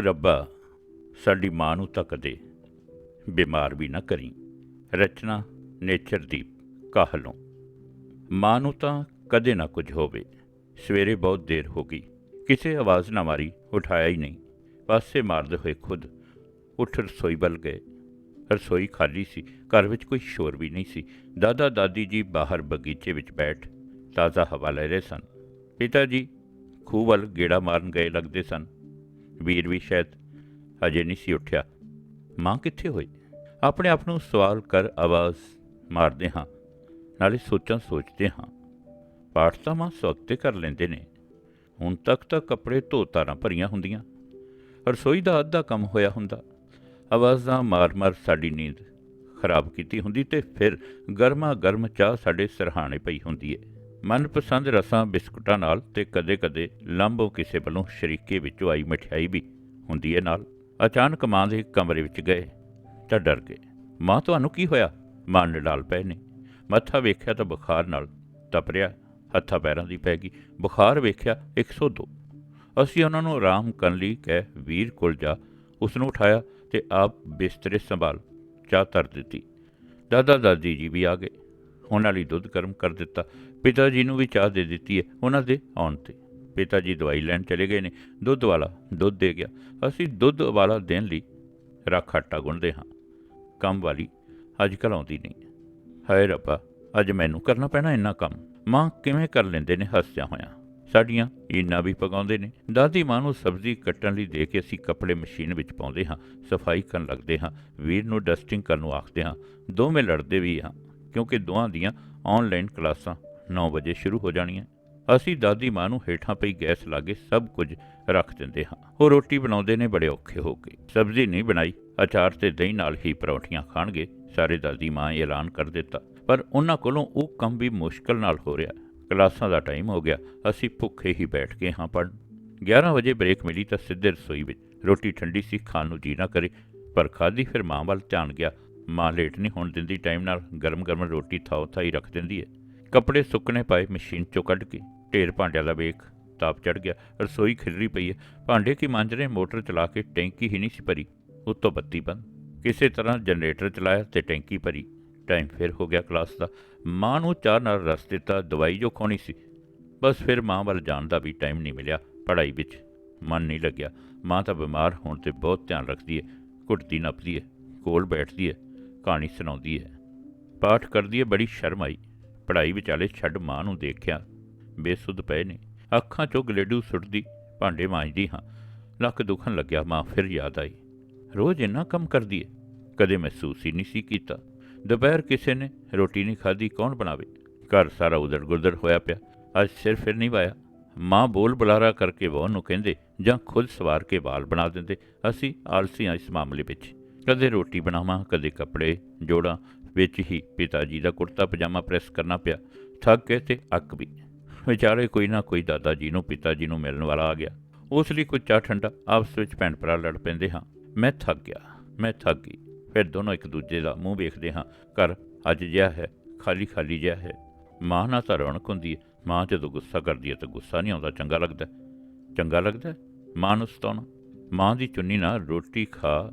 ਉਹ ਰੱਬਾ, ਸਾਡੀ ਮਾਂ ਨੂੰ ਤਾਂ ਕਦੇ ਬਿਮਾਰ ਵੀ ਨਾ ਕਰੀ। ਰਚਨਾ, ਨੇਚਰ ਨੇਚਰਦੀਪ ਕਾਹਲੋਂ। ਮਾਂ ਨੂੰ ਤਾਂ ਕਦੇ ਨਾ ਕੁਝ ਹੋਵੇ। ਸਵੇਰੇ ਬਹੁਤ ਦੇਰ ਹੋ ਗਈ। ਕਿਸੇ ਆਵਾਜ਼ ਨਾ ਮਾਰੀ, ਉਠਾਇਆ ਹੀ ਨਹੀਂ। ਪਾਸੇ ਮਾਰਦੇ ਹੋਏ ਖੁਦ ਉੱਠ ਰਸੋਈ ਵੱਲ ਗਏ। ਰਸੋਈ ਖਾਲੀ ਸੀ, ਘਰ ਵਿੱਚ ਕੋਈ ਸ਼ੋਰ ਵੀ ਨਹੀਂ ਸੀ। ਦਾਦਾ, ਦਾਦੀ ਜੀ ਬਾਹਰ ਬਗੀਚੇ ਵਿੱਚ ਬੈਠ ਤਾਜ਼ਾ ਹਵਾ ਲੈ ਰਹੇ ਸਨ। ਪਿਤਾ ਜੀ ਖੂਹ ਵੱਲ ਗੇੜਾ ਮਾਰਨ ਗਏ ਲੱਗਦੇ ਸਨ। ਵੀਰ ਵੀ ਸ਼ਾਇਦ ਅਜੇ ਨਹੀਂ ਸੀ ਉੱਠਿਆ। ਮਾਂ ਕਿੱਥੇ ਹੋਈ? ਆਪਣੇ ਆਪ ਨੂੰ ਸਵਾਲ ਕਰ ਆਵਾਜ਼ ਮਾਰਦੇ ਹਾਂ, ਨਾਲੇ ਸੋਚਾਂ ਸੋਚਦੇ ਹਾਂ। ਪਾਠ ਤਾਂ ਮਾਂ ਸੌਤੇ ਕਰ ਲੈਂਦੇ ਨੇ। ਹੁਣ ਤੱਕ ਤਾਂ ਕੱਪੜੇ ਧੋ ਤਾਰਾਂ ਭਰੀਆਂ ਹੁੰਦੀਆਂ, ਰਸੋਈ ਦਾ ਅੱਧਾ ਕੰਮ ਹੋਇਆ ਹੁੰਦਾ। ਆਵਾਜ਼ਾਂ ਮਾਰ-ਮਾਰ ਸਾਡੀ ਨੀਂਦ ਖਰਾਬ ਕੀਤੀ ਹੁੰਦੀ ਤੇ ਫਿਰ ਗਰਮਾ ਗਰਮ ਚਾਹ ਸਾਡੇ ਸਰਹਾਣੇ ਪਈ ਹੁੰਦੀ ਏ। ਮਨਪਸੰਦ ਰਸਾਂ ਬਿਸਕੁਟਾਂ ਨਾਲ ਤੇ ਕਦੇ-ਕਦੇ ਲੰਬੋ ਕਿਸੇ ਵੱਲੋਂ ਸ਼ਰੀਕੇ ਵਿੱਚੋਂ ਆਈ ਮਠਿਆਈ ਵੀ ਹੁੰਦੀ ਹੈ ਨਾਲ। ਅਚਾਨਕ ਮਾਂ ਦੇ ਕਮਰੇ ਵਿੱਚ ਗਏ ਤਾਂ ਡਰ ਗਏ। ਮਾਂ, ਤੁਹਾਨੂੰ ਕੀ ਹੋਇਆ? ਮਾਂ ਡਾਲ ਪਏ ਨੇ। ਮੱਥਾ ਵੇਖਿਆ ਤਾਂ ਬੁਖਾਰ ਨਾਲ ਤਪ ਰਿਹਾ, ਹੱਥਾਂ ਪੈਰਾਂ ਦੀ ਪੈ ਗਈ। ਬੁਖਾਰ ਵੇਖਿਆ 102 ਅਸੀਂ ਉਹਨਾਂ ਨੂੰ ਆਰਾਮ ਕਰਨ ਲਈ ਕਹਿ ਵੀਰ ਕੋਲ ਜਾ ਉਸ ਨੂੰ ਉਠਾਇਆ ਤੇ ਆਪ ਬਿਸਤਰੇ ਸੰਭਾਲ ਚਾਹ ਧਰ ਦਿੱਤੀ। ਦਾਦਾ ਦਾਦੀ ਜੀ ਵੀ ਆ ਗਏ। ਉਹਨਾਂ ਲਈ ਦੁੱਧ ਗਰਮ ਕਰ ਦਿੱਤਾ। ਪਿਤਾ ਜੀ ਨੂੰ ਵੀ ਚਾਹ ਦੇ ਦਿੱਤੀ ਹੈ। ਉਹਨਾਂ ਦੇ ਆਉਣ ਤੇ ਪਿਤਾ ਜੀ ਦਵਾਈ ਲੈਣ ਚਲੇ ਗਏ ਨੇ। ਦੁੱਧ ਵਾਲਾ ਦੁੱਧ ਦੇ ਗਿਆ। ਅਸੀਂ ਦੁੱਧ ਵਾਲਾ ਦੇਣ ਲਈ ਰੱਖ ਆਟਾ ਗੁੰਨਦੇ ਹਾਂ। ਕੰਮ ਵਾਲੀ ਅੱਜ ਕੱਲ੍ਹ ਆਉਂਦੀ ਨਹੀਂ ਹਾਏ ਰੱਬਾ, ਅੱਜ ਮੈਨੂੰ ਕਰਨਾ ਪੈਣਾ ਇੰਨਾ ਕੰਮ। ਮਾਂ ਕਿਵੇਂ ਕਰ ਲੈਂਦੇ ਨੇ ਹੱਸਦਿਆਂ ਹੋਇਆਂ। ਸਾਡੀਆਂ ਇੰਨਾ ਵੀ ਪਕਾਉਂਦੇ ਨੇ। ਦਾਦੀ ਮਾਂ ਨੂੰ ਸਬਜ਼ੀ ਕੱਟਣ ਲਈ ਦੇ ਕੇ ਅਸੀਂ ਕੱਪੜੇ ਮਸ਼ੀਨ ਵਿੱਚ ਪਾਉਂਦੇ ਹਾਂ। ਸਫ਼ਾਈ ਕਰਨ ਲੱਗਦੇ ਹਾਂ। ਵੀਰ ਨੂੰ ਡਸਟਿੰਗ ਕਰਨ ਨੂੰ ਆਖਦੇ ਹਾਂ। ਦੋਵੇਂ ਲੜਦੇ ਵੀ ਹਾਂ। ਕਿਉਂਕਿ ਦੋਹਾਂ ਦੀਆਂ ਆਨਲਾਈਨ ਕਲਾਸਾਂ 9 ਵਜੇ ਸ਼ੁਰੂ ਹੋ ਜਾਣੀਆਂ। ਅਸੀਂ ਦਾਦੀ ਮਾਂ ਨੂੰ ਹੇਠਾਂ ਪਈ ਗੈਸ ਲਾਗੇ ਸਭ ਕੁਝ ਰੱਖ ਦਿੰਦੇ ਹਾਂ। ਉਹ ਰੋਟੀ ਬਣਾਉਂਦੇ ਨੇ, ਬੜੇ ਔਖੇ ਹੋ ਕੇ ਸਬਜ਼ੀ ਨਹੀਂ ਬਣਾਈ। ਅਚਾਰ ਤੇ ਦਹੀਂ ਨਾਲ ਹੀ ਪਰੌਂਠੀਆਂ ਖਾਣਗੇ। ਸਾਰੇ ਦਾਦੀ ਮਾਂ ਐਲਾਨ ਕਰ ਦਿੱਤਾ। ਪਰ ਉਹਨਾਂ ਕੋਲੋਂ ਉਹ ਕੰਮ ਵੀ ਮੁਸ਼ਕਲ ਨਾਲ ਹੋ ਰਿਹਾ। ਕਲਾਸਾਂ ਦਾ ਟਾਈਮ ਹੋ ਗਿਆ। ਅਸੀਂ ਭੁੱਖੇ ਹੀ ਬੈਠ ਗਏ ਹਾਂ ਪੜ੍ਹਨ। 11 ਵਜੇ ਬ੍ਰੇਕ ਮਿਲੀ ਤਾਂ ਸਿੱਧੇ ਰਸੋਈ ਵਿੱਚ। ਰੋਟੀ ਠੰਡੀ ਸੀ, ਖਾਣ ਨੂੰ ਜੀ ਨਾ ਕਰੇ। ਪਰ ਖਾਦੀ ਫਿਰ ਮਾਂ ਵੱਲ ਧਿਆਨ ਗਿਆ। ਮਾਂ ਲੇਟ ਨਹੀਂ ਹੋਣ ਦਿੰਦੀ ਟਾਈਮ ਨਾਲ ਗਰਮ-ਗਰਮ ਰੋਟੀ ਥਾਓ ਥਾਈ ਰੱਖ ਦਿੰਦੀ ਹੈ ਕੱਪੜੇ ਸੁੱਕਣੇ ਪਾਏ, ਮਸ਼ੀਨ ਚੋਂ ਕੱਢ ਕੇ ਢੇਰ ਭਾਂਡਿਆਂ ਦਾ ਵੇਖ ਤਾਪ ਚੜ ਗਿਆ, ਰਸੋਈ ਖਿਲਰੀ ਪਈ ਹੈ ਭਾਂਡੇ ਕੀ ਮਾਂਜ ਰਹੇ ਮੋਟਰ ਚਲਾ ਕੇ ਟੈਂਕੀ ਹੀ ਨਹੀਂ ਸੀ ਭਰੀ, ਉੱਤੋਂ ਬੱਤੀ ਬੰਦ। ਕਿਸੇ ਤਰ੍ਹਾਂ ਜਨਰੇਟਰ ਚਲਾਇਆ ਤੇ ਟੈਂਕੀ ਭਰੀ। ਟਾਈਮ ਫਿਰ ਹੋ ਗਿਆ ਕਲਾਸ ਦਾ। ਮਾਂ ਨੂੰ ਚਾਹ ਨਾਲ ਰਸ ਦਿੱਤਾ, ਦਵਾਈ ਜੋ ਖਾਣੀ ਸੀ। ਬਸ ਫਿਰ ਮਾਂ ਵੱਲ ਜਾਣ ਦਾ ਵੀ ਟਾਈਮ ਨਹੀਂ ਮਿਲਿਆ। ਪੜ੍ਹਾਈ ਵਿੱਚ ਮਨ ਨਹੀਂ ਲੱਗਿਆ। ਮਾਂ ਤਾਂ ਬਿਮਾਰ ਹੋਣ ਤੇ ਬਹੁਤ ਧਿਆਨ ਰੱਖਦੀ ਹੈ ਘੁੱਟਦੀ ਨੱਪਦੀ ਹੈ ਕੋਲ ਬੈਠਦੀ ਹੈ ਕਹਾਣੀ ਸੁਣਾਉਂਦੀ ਹੈ। ਪਾਠ ਕਰਦੀ ਹੈ, ਬੜੀ ਸ਼ਰਮ ਆਈ। ਪੜ੍ਹਾਈ ਵਿਚਾਲੇ ਛੱਡ ਮਾਂ ਨੂੰ ਦੇਖਿਆ। ਬੇਸੁੱਧ ਪਏ ਨੇ। ਅੱਖਾਂ ਚੋਂ ਗਲੇਡੂ ਸੁੱਟਦੀ, ਭਾਂਡੇ ਮਾਂਜਦੀ ਹਾਂ। ਲੱਕ ਦੁਖਣ ਲੱਗਿਆ ਮਾਂ, ਫਿਰ ਯਾਦ ਆਈ। ਰੋਜ਼ ਇੰਨਾ ਕੰਮ ਕਰਦੀ ਹੈ ਕਦੇ ਮਹਿਸੂਸ ਹੀ ਨਹੀਂ ਸੀ ਕੀਤਾ। ਦੁਪਹਿਰ ਕਿਸੇ ਨੇ ਰੋਟੀ ਨਹੀਂ ਖਾਧੀ, ਕੌਣ ਬਣਾਵੇ? ਘਰ ਸਾਰਾ ਉਧੜ ਗੁਰਦੜ ਹੋਇਆ ਪਿਆ। ਅੱਜ ਸਿਰ ਫਿਰ ਨਹੀਂ ਵਾਇਆ। ਮਾਂ ਬੋਲ ਬੁਲਾਰਾ ਕਰਕੇ ਵਹੁ ਨੂੰ ਕਹਿੰਦੇ, ਜਾਂ ਖੁਦ ਸਵਾਰ ਕੇ ਵਾਲ ਬਣਾ ਦਿੰਦੇ। ਅਸੀਂ ਆਲਸੀ ਹਾਂ ਇਸ ਮਾਮਲੇ ਵਿੱਚ। ਕਦੇ ਰੋਟੀ ਬਣਾਵਾਂ, ਕਦੇ ਕੱਪੜੇ ਜੋੜਾਂ, ਵਿੱਚ ਹੀ ਪਿਤਾ ਜੀ ਦਾ ਕੁੜਤਾ ਪਜਾਮਾ ਪ੍ਰੈਸ ਕਰਨਾ ਪਿਆ। ਥੱਕ ਕੇ ਤੇ ਅੱਕ ਵੀ। ਵਿਚਾਰੇ ਕੋਈ ਨਾ ਕੋਈ ਦਾਦਾ ਜੀ ਨੂੰ ਪਿਤਾ ਜੀ ਨੂੰ ਮਿਲਣ ਵਾਲਾ ਆ ਗਿਆ। ਉਸ ਲਈ ਕੁਝ ਚਾਹ ਠੰਡਾ ਆਪਸ ਵਿੱਚ ਭੈਣ ਭਰਾ ਲੜ ਪੈਂਦੇ ਹਾਂ। ਮੈਂ ਥੱਕ ਗਿਆ, ਮੈਂ ਥੱਕ ਗਈ। ਫਿਰ ਦੋਨੋਂ ਇੱਕ ਦੂਜੇ ਦਾ ਮੂੰਹ ਵੇਖਦੇ ਹਾਂ। ਘਰ ਅੱਜ ਜਿਹਾ ਹੈ, ਖਾਲੀ ਖਾਲੀ ਜਿਹਾ ਹੈ। ਮਾਂ ਨਾਲ ਤਾਂ ਰੌਣਕ ਹੁੰਦੀ ਹੈ। ਮਾਂ ਜਦੋਂ ਗੁੱਸਾ ਕਰਦੀ ਹੈ ਤਾਂ ਗੁੱਸਾ ਨਹੀਂ ਆਉਂਦਾ, ਚੰਗਾ ਲੱਗਦਾ। ਚੰਗਾ ਲੱਗਦਾ ਮਾਂ ਨੂੰ ਸਤਾਉਣਾ। ਮਾਂ ਦੀ ਚੁੰਨੀ ਨਾਲ ਰੋਟੀ ਖਾ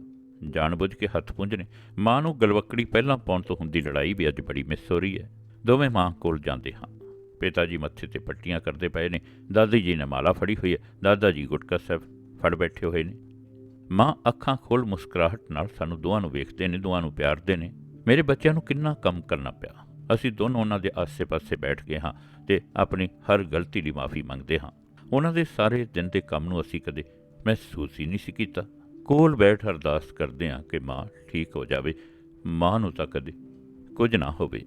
ਜਾਣਬੁੱਝ ਕੇ ਹੱਥ ਪੁੰਝਣੇ ਮਾਂ ਨੂੰ ਗਲਵੱਕੜੀ ਪਹਿਲਾਂ ਪਾਉਣ ਤੋਂ ਹੁੰਦੀ ਲੜਾਈ ਵੀ ਅੱਜ ਬੜੀ ਮਿਸ ਹੋ ਰਹੀ ਹੈ। ਦੋਵੇਂ ਮਾਂ ਕੋਲ ਜਾਂਦੇ ਹਾਂ। ਪਿਤਾ ਜੀ ਮੱਥੇ ਤੇ ਪੱਟੀਆਂ ਕਰਦੇ ਪਏ ਨੇ। ਦਾਦੀ ਜੀ ਨੇ ਮਾਲਾ ਫੜੀ ਹੋਈ ਹੈ। ਦਾਦਾ ਜੀ ਗੁਟਕਾ ਸਾਹਿਬ ਫੜ ਬੈਠੇ ਹੋਏ ਨੇ। ਮਾਂ ਅੱਖਾਂ ਖੋਲ ਮੁਸਕਰਾਹਟ ਨਾਲ ਸਾਨੂੰ ਦੋਵਾਂ ਨੂੰ ਵੇਖਦੇ ਨੇ, ਦੋਵਾਂ ਨੂੰ ਪਿਆਰਦੇ ਨੇ। ਮੇਰੇ ਬੱਚਿਆਂ ਨੂੰ ਕਿੰਨਾ ਕੰਮ ਕਰਨਾ ਪਿਆ। ਅਸੀਂ ਦੋਨੋਂ ਉਹਨਾਂ ਦੇ ਆਸੇ-ਪਾਸੇ ਬੈਠ ਗਏ ਹਾਂ ਤੇ ਆਪਣੀ ਹਰ ਗਲਤੀ ਲਈ ਮਾਫੀ ਮੰਗਦੇ ਹਾਂ। ਉਹਨਾਂ ਦੇ ਸਾਰੇ ਦਿਨ ਦੇ ਕੰਮ ਨੂੰ ਅਸੀਂ ਕਦੇ ਮਹਿਸੂਸ ਹੀ ਨਹੀਂ ਸੀ ਕੀਤਾ। ਕੋਲ ਬੈਠ ਅਰਦਾਸ ਕਰਦੇ ਹਾਂ ਕਿ ਮਾਂ ਠੀਕ ਹੋ ਜਾਵੇ, ਮਾਂ ਨੂੰ ਤਾਂ ਕਦੇ ਕੁਝ ਨਾ ਹੋਵੇ।